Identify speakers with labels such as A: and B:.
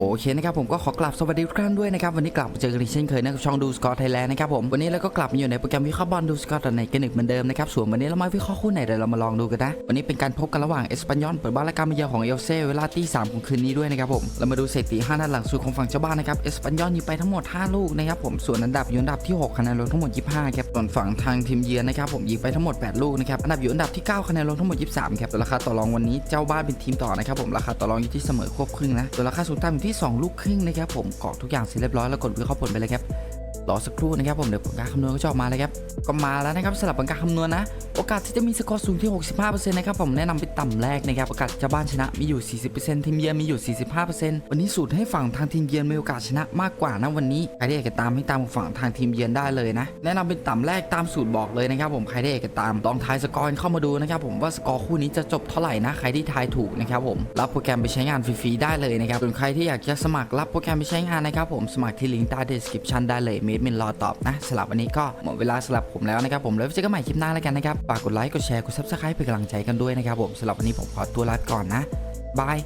A: โอเคนะครับผมก็ขอกลับสวัสดีทุกท่านด้วยนะครับวันนี้กลับมาเจอกันอีกเช่นเคยนะครับช่องดูสกอร์ไทยแลนด์นะครับผมวันนี้เราก็กลับมาอยู่ในโปรแกรมวิเคราะห์บอลดูสกอร์ตในกันหนึ่งเหมือนเดิมนะครับส่วนวันนี้เรามาวิเคราะห์คู่ไหนเดี๋ยวเรามาลองดูกันนะวันนี้เป็นการพบกันระหว่างเอสปันยอนเปิดบ้านและการมาเยือนของเอลเซ่เวลาตีสามของคืนนี้ด้วยนะครับผมเรามาดูสถิติ5นัดหลังสุดของฝั่งเจ้าบ้านนะครับเอสปันยอนยิงไปทั้งหมด 5 ลูกนะครับผมส่วนอันดับอยู่อันดับที่ 6คะแนนรวมทั้งหมด 25ครับส่วนฝั่งทางทีมเยือนนะครับผมยิงไปทั้งหมด 8 ลูกนะครับอันดับอยู่อันดับที่ 9คะแนนรวมทั้งหมด 23ครับส่วราคาต่อรองวันนี้เจ้าบ้านเป็นทีมต่อนะครับผมราคาต่อรองอยู่ที่เสมอควบครึ่งนะส่วนราคาสูงต่ำอยู่ที่ 2 ลูกครึ่งนะครับผมกรอกทุกอย่างเสร็จเรียบร้อยแล้วกดวิเคราะห์ผลไปเลยครับ รอสักครู่นะครับผมเดี๋ยวผลการคำนวณก็จะออกมาเลยครับก็มาแล้วนะครับสำหรับผลการคำนวณนะ โอกาสที่จะมีสกอร์สูงที่ 65%นะครับผมแนะนำเป็นต่ำแรกนะครับโอกาสเจ้าบ้านชนะมีอยู่ 40%ทีมเยือนมีอยู่ 45%วันนี้สูตรให้ฝั่งทางทีมเยือนมีโอกาสชนะมากกว่านะวันนี้ใครได้อยากจะตามให้ตามฝั่งทางทีมเยือนได้เลยนะ แนะนำเป็นต่ำแรกตามสูตรบอกเลยนะครับผมใครได้อยากจะตามลองทายสกอร์เข้ามาดูนะครับผมว่าสกอร์คู่นี้จะจบเท่าไหร่นะใครที่ทายถูกนะครับผมรับโปรแกรมไปใช้งานฟรีๆได้เลยนะครับส่วนใครที่อยากจะสมัครรับโปรแกรมไปใช้งานนะครับผมสมัครที่ลิงก์ใต้ description ได้เลยเมดมินรอตอบนะสำหรับวันนี้ก็หมดเวลาสำหรับผมแล้วนะครับผมแล้วไว้เจอกันใหม่คลิปหน้าแล้วกันนะครับฝากกดไลค์กดแชร์กดซับสไครป์เป็นกำลังใจกันด้วยนะครับผมสำหรับวันนี้ผมขอตัวลาไปก่อนนะบาย